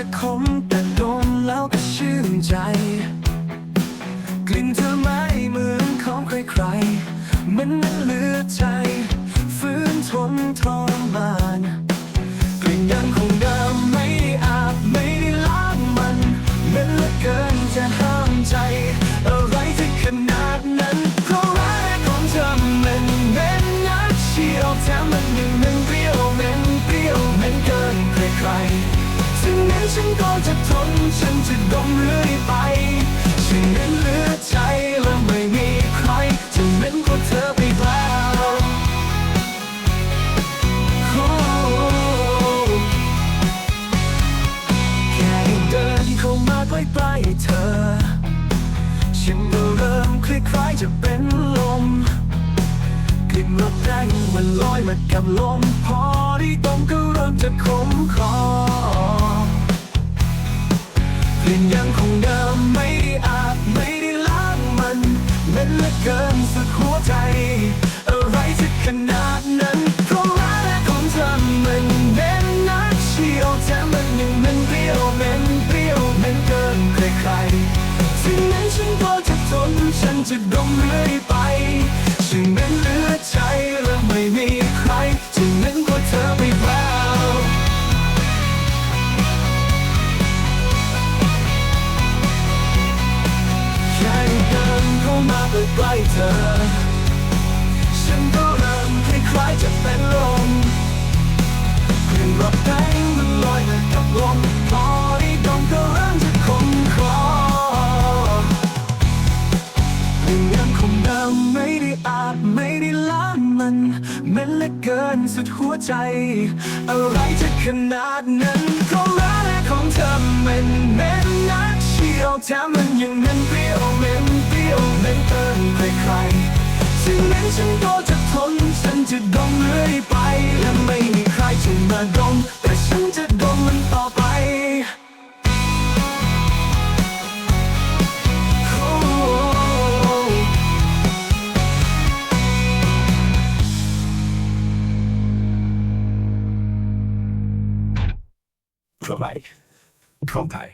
จะคมแต่ดมแล้วก็ชื่นใจ กลิ่นเธอไม่เหมือนของใครๆ มันนั้นเลือใจ ฟื้นทนทรมาน กลิ่นยังคงไดิ ฉันจะดมเรื่อยไปฉันนั้นเหลือใจและไม่มีใครจะเหม็นกว่าเธอไปแล้วแค่เดินเข้ามาใกล้ๆเธอ ฉันก็เริ่มคล้ายๆจะเป็นลมกลิ่นรถแรงมันลอยมากับลมพอได้ดมก็เริ่มจะขมคอ เหลือเกินสุดหัวใจ อะไรจะขนาดนั้นเพราะรักของเธอมันเหม็นนักเชียวแถมมันยังมันเปรี้ยวเหม็นเปรี้ยวเหม็นเกินใครๆถึงแม้ฉันก็จะทนฉันจะดมเรื่อยไปฉันเหม็นเหลือใจละ มาใกล้เธอ ฉันก็เริ่มคล้ายๆจะเป็นลมกลิ่นรถแดงมันลอยมากับลมพอได้ดมก็เริ่มจะคมคอกลิ่นยังคงเดิมไม่ได้อาบไม่ได้ล้างมันเหม็นเลือเกินสุดหัวใจ อะไรจะขนาดนั้นเพราะรักของเธอมันเหม็นนักเชียวแถมมันยังเหม็นเปรี้ยวเหม็น ยวเหม็นเกินใครๆถึงแม้ฉันก็จะทน ฉันจะดมเรื่อยไป และไม่มีใครจะมาดม แต่ฉันจะดมมันต่อไปโอ้ทั่วไปของไทย